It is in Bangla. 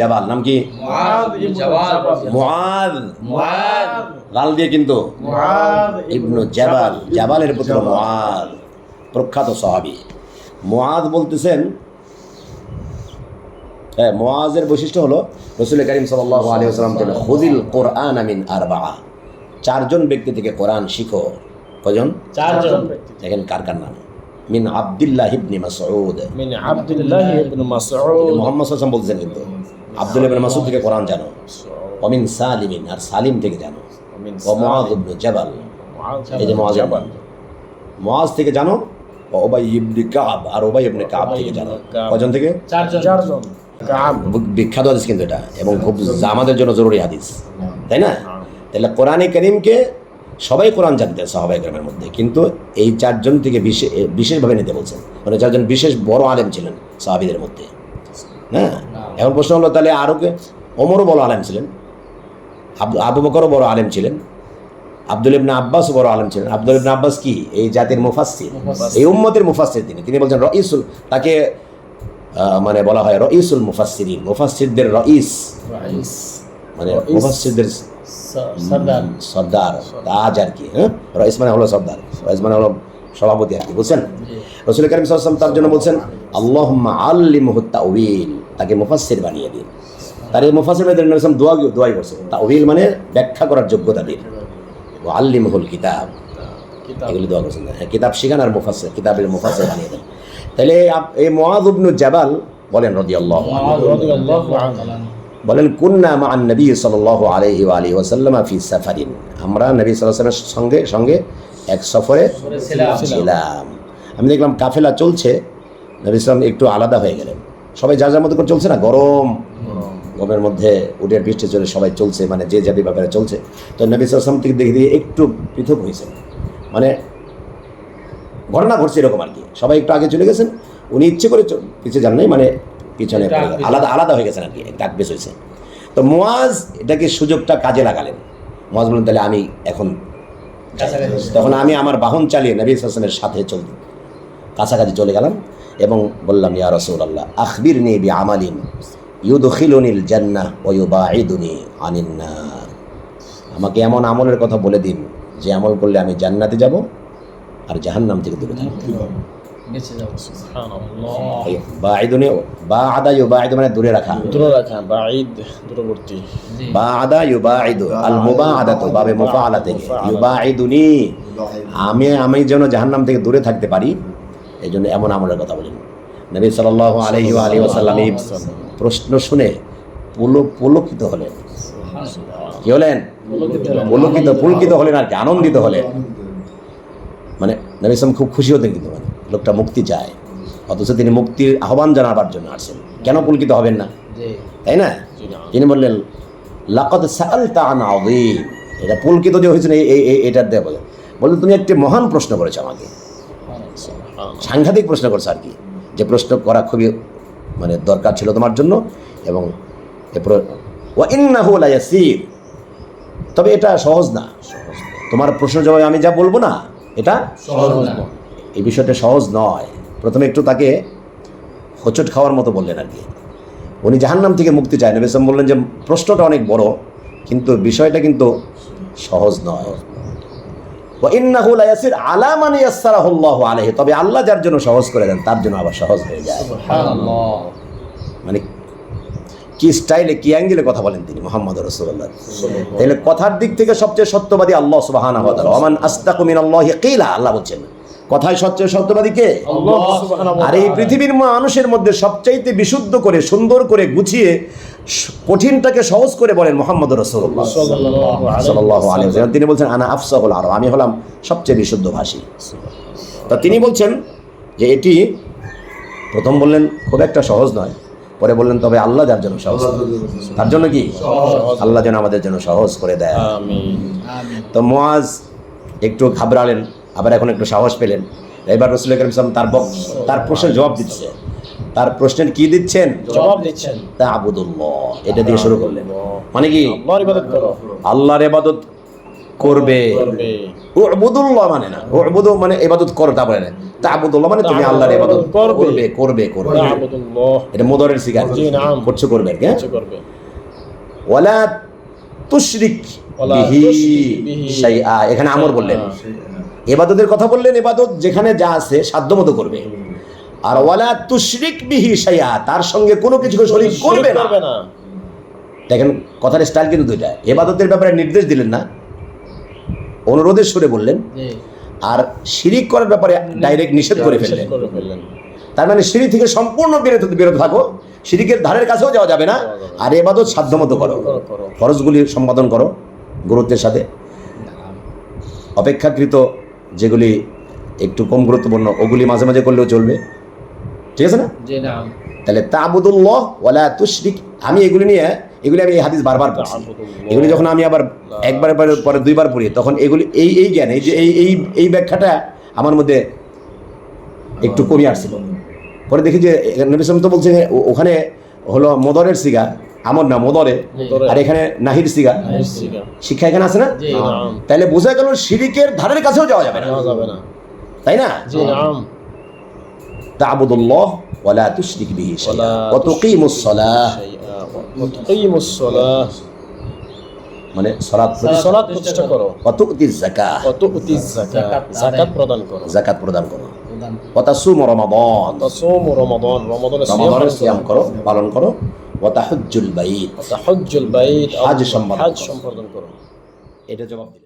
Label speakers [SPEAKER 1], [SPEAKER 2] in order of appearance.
[SPEAKER 1] জাবাল নাম কি?
[SPEAKER 2] মুআদ
[SPEAKER 1] লাল দিয়ে কিন্তু? ইবনু জাবাল। জাবালের পুত্র মুআদ প্রখ্যাত সাহাবী। মুআদ বলতেছেন হ্যাঁ মুআজের বৈশিষ্ট্য হলো রসুল করিম সাল্লাল্লাহু আলাইহি ওয়াসাল্লাম বলেন খুদিল কোরআন মিন আরবাআ। চারজন ব্যক্তি থেকে কোরআন শিখো। কজন
[SPEAKER 2] চারজন
[SPEAKER 1] দেখেন কার কার নাম। মিন আব্দুল্লাহ ইবনে মাসউদ।
[SPEAKER 2] মিন আব্দুল্লাহ ইবনে মাসউদ।
[SPEAKER 1] মোহাম্মদ সাল্লাম বলতেছেন কিন্তু আব্দুল্লাহ ইবনে মাসউদ থেকে কোরআন জানো অমিন সালিমিন আর সালিম থেকে জানো ও মুআদ ইবনে জাবাল। এই যে মুআজ
[SPEAKER 2] জাবাল।
[SPEAKER 1] মুআজ থেকে জানো ও উবাই ইবনে কাব আর উবাই ইবনে কাব থেকে জানো। কজন থেকে?
[SPEAKER 2] চারজন। চারজন। কাব।
[SPEAKER 1] বিখ্যাত হাদিস কিন্তু এটা এবং খুব আমাদের জন্য জরুরি হাদিস। তাই না? তাহলে কোরআনে করিমকে সবাই কোরআন জানতে সাহাবাই গ্রামের মধ্যে কিন্তু এই চারজন থেকে বিশেষ বিশেষভাবে নিতে বলছেন। মানে চারজন বিশেষ বড় আলেম ছিলেন সাহাবিদের মধ্যে। হ্যাঁ? এখন প্রশ্ন হলো তাহলে আরও কে? ওমরও বড় আলেম ছিলেন আবু আবু বকরও বড় আলেম ছিলেন আব্দুল ইবনে আব্বাসও বড় আলেম ছিলেন। আব্দুল ইবনে আব্বাস কি? এই জাতির মুফাসসির। এই উম্মতের মুফাসসির তিনি। তিনি বলছেন রইসুল তাকে মানে বলা হয় রইসুল মুফাসসিরিন। মুফাসসিরদের রইস মানে মুফাসসিরদের
[SPEAKER 2] সরদার।
[SPEAKER 1] তাজ আর কি হ্যাঁ? রইস মানে হলো সর্দার রইস মানে হলো সভাপতি আর কি বুঝছেন? রসুল করিম সাল্লাম তার জন্য বলছেন আল্লাহ আল্লিমহু তাউইল তাকে মুফাসসির বানিয়ে দিন। তার এই মুফাসসির নবী সাল্লাম দোয়া দোয়াই করছেন তাউইল মানে ব্যাখ্যা করার যোগ্যতা দিন। ও আল্লিমহুল কিতাব।
[SPEAKER 2] কিতাব।
[SPEAKER 1] এগুলি দোয়া করছেন হ্যাঁ কিতাব শিখান আর মুফাসসির কিতাবের মুফাসসির বানিয়ে দেন। তাহলে এই মুআদ ইবনু জাবাল বলেন রাদিয়াল্লাহু আনহু। বলেন, কুন্না মা নবী ওয়া আলিহি ওয়াসাল্লাম ফি সাফারিন। আমরা নবী ওয়াসাল্লামের সঙ্গে সঙ্গে এক সফরে
[SPEAKER 2] ছিলাম।
[SPEAKER 1] আমি দেখলাম কাফেলা চলছে, নবী সাল্লাম একটু আলাদা হয়ে গেলেন। সবাই যা যার মতো করে চলছে না? গরম। গরমের মধ্যে উটের বৃষ্টি চলে সবাই চলছে মানে যে যাবি ব্যাপারে চলছে। তো নবী সাল্লাম থেকে দেখে দিয়ে একটু পৃথক হয়েছে। মানে ঘটনা ঘটছে এরকম আর কি। সবাই একটু আগে চলে গেছেন। উনি ইচ্ছে করে পিছিয়ে যান নাই মানে পিছনে। আলাদা আলাদা হয়ে গেছেন আর কি ডাক বেশ হয়েছে। তো মোয়াজ এটাকে সুযোগটা কাজে লাগালেন। মোয়াজ বলেন তাহলে আমি এখন। তখন আমি আমার বাহন চালিয়ে নবী হাসানের সাথে চল কাছাকাছি চলে গেলাম এবং বললাম ইয়া রসুল আল্লাহ আখবির নি বি আমালিন ইউদখিলুনিল জান্নাহ ওয়া ইউবাইদুনি আনিন নার। আমাকে এমন আমলের কথা বলে দিন যে আমল করলে আমি জান্নাতে যাব আর জাহান্নাম থেকে দূরে থাকব।
[SPEAKER 2] বেঁচে যাব সুবহানাল্লাহ।
[SPEAKER 1] বা আইদুনি বা আদা ইউ বা মানে দূরে রাখা।
[SPEAKER 2] দূরে রাখা বাঈদ দূরবর্তী।
[SPEAKER 1] বা আদা ইউ বা আইদু আল মুবা আদা তো বাবে মুফা আলা থেকে ইউ বা আইদুনি আমি আমি যেন জাহান্নাম থেকে দূরে থাকতে পারি এই জন্য এমন আমলের কথা বলেন নবী সাল্লাল্লাহু আলাইহি ওয়া আলিহি ওয়াসাল্লাম এই প্রশ্ন শুনে পুলক পুলকিত হলেন। কি হলেন? পুলকিত পুলকিত হলেন আর কি আনন্দিত হলেন। মানে নবী খুব খুশি হতেন কিন্তু মানে। লোকটা মুক্তি চায়। অথচ তিনি মুক্তির আহ্বান জানাবার জন্য আসছেন। কেন পুলকিত হবেন না? তাই না? তিনি বললেন লাকত সাকাল তান আযীম। এটা পুলকিত যে হয়েছে এটার দেয়া বলে। বললেন তুমি একটি মহান প্রশ্ন করেছ আমাকে। সাংঘাতিক প্রশ্ন করছ আর কি। যে প্রশ্ন করা খুবই মানে দরকার ছিল তোমার জন্য এবং এ প্র- ওয়া ইন্নাহু লায়াসির তবে এটা সহজ না। তোমার প্রশ্ন জবাবে আমি যা বলব না এটা
[SPEAKER 2] সহজ না।
[SPEAKER 1] এই বিষয়টা সহজ নয়। প্রথমে একটু তাকে হোঁচট খাওয়ার মতো বললেন আর কি। উনি জাহান্নাম থেকে মুক্তি চায়। নবী বললেন যে প্রশ্নটা অনেক বড় কিন্তু বিষয়টা কিন্তু সহজ নয়। মান তবে আল্লাহ যার জন্য সহজ করে দেন তার জন্য আবার সহজ হয়ে যায়। মানে কি স্টাইলে কি অ্যাঙ্গেলে কথা বলেন তিনি মোহাম্মদ রসুল্লাহ তাহলে কথার দিক থেকে সবচেয়ে সত্যবাদী আল্লাহ কিলা আল্লাহ বলছেন। কথায় সবচেয়ে সত্যবাদী কে? আর এই পৃথিবীর মানুষের মধ্যে সবচাইতে বিশুদ্ধ করে সুন্দর করে গুছিয়ে কঠিনটাকে সহজ করে বলেন মোহাম্মদ রসুল্লাহ তিনি বলছেন আনা আফসাহুল আরব। আমি হলাম সবচেয়ে বিশুদ্ধ ভাষী তা তিনি বলছেন যে এটি প্রথম বললেন খুব একটা সহজ নয় পরে বললেন তবে আল্লাহ যার জন্য সহজ। তার জন্য কি? আল্লাহ যেন আমাদের জন্য সহজ করে দেয়। তো মোয়াজ একটু ঘাবড়ালেন। আবার এখন একটু সাহস পেলেন। এবার রসুল করিম সাল্লাম তার তার প্রশ্নের জবাব দিচ্ছে তার প্রশ্নের কি দিচ্ছেন?
[SPEAKER 2] জবাব দিচ্ছেন।
[SPEAKER 1] তা আবুদুল্লাহ এটা দিয়ে শুরু করলেন। মানে কি?
[SPEAKER 2] আল্লাহর ইবাদত
[SPEAKER 1] করবে। উবুদুল্লাহ মানে না। উবুদু মানে ইবাদত করো তা বলে না। তাবুদুল্লাহ মানে তুমি আল্লাহর ইবাদত
[SPEAKER 2] করবে।
[SPEAKER 1] করবে করবে এটা মুদারের সিগার।
[SPEAKER 2] নাম।
[SPEAKER 1] করছ করবে হ্যাঁ? ওয়ালা তুশরিক বিহি শাইআ। এখানে আমর বললেন। এবাদতের কথা বললেন এবাদত যেখানে যা আছে সাধ্যমতো করবে। আর ওয়ালা তুশরিক বিহি সাইয়া তার সঙ্গে কোনো কিছু শরীক করবে না। দেখেন কথার স্টাইল কিন্তু দুইটা। এবাদতের ব্যাপারে নির্দেশ দিলেন না অনুরোধের সুরে বললেন আর শিরিক করার ব্যাপারে ডাইরেক্ট নিষেধ করে ফেললেন। তার মানে সিঁড়ি থেকে সম্পূর্ণ বিরত বিরত থাকো সিঁড়িকের ধারের কাছেও যাওয়া যাবে না আর এবাদত সাধ্যমতো করো। ফরজগুলি সম্পাদন করো গুরুত্বের সাথে। অপেক্ষাকৃত যেগুলি একটু কম গুরুত্বপূর্ণ ওগুলি মাঝে মাঝে করলেও চলবে। ঠিক আছে না? তাহলে তাবুদুল্লাহ ওয়ালা তুশরিক আমি এগুলি নিয়ে এগুলি আমি এই হাদিস বারবার পড়ছি। এগুলি যখন আমি আবার একবার পরে পরে দুইবার পড়ি তখন এগুলি এই এই জ্ঞান এই যে এই এই এই ব্যাখ্যাটা আমার মধ্যে একটু কমে আসছিল। পরে দেখি যে নবী তো বলছে ওখানে হলো মদরের সিগা আমর না মদরে। আর এখানে নাহির সিগা। শিক্ষা এখানে আছে না? তাহলে বোঝা গেল শিরিকের ধারের কাছেও যাওয়া যাবে না। তাই না? তাবুদুল্লাহ ওয়ালা তুশরিক বিহি শাইআ। ওয়া তুকিমুস সালাহ।
[SPEAKER 2] ওয়া তুকিমুস সালাহ।
[SPEAKER 1] মানে সালাত
[SPEAKER 2] সালাত প্রতিষ্ঠা করো।
[SPEAKER 1] ওয়া তুতিজ যাকাহ
[SPEAKER 2] ওয়া তুতিজ যাকাত। যাকাত প্রদান করো।
[SPEAKER 1] যাকাত প্রদান করো। ওয়া তাসুমু রমাদান।
[SPEAKER 2] তাসুমু রমাদান। রমাদানের সিয়াম
[SPEAKER 1] করো। পালন করো। ওয়া তাহুজ্জুল বাইত।
[SPEAKER 2] তাহাজ্জুল বাইত
[SPEAKER 1] হজ সম্পাদন
[SPEAKER 2] হাজ
[SPEAKER 1] করো।
[SPEAKER 2] সম্পাদন করো।
[SPEAKER 1] এটা জবাব দিলেন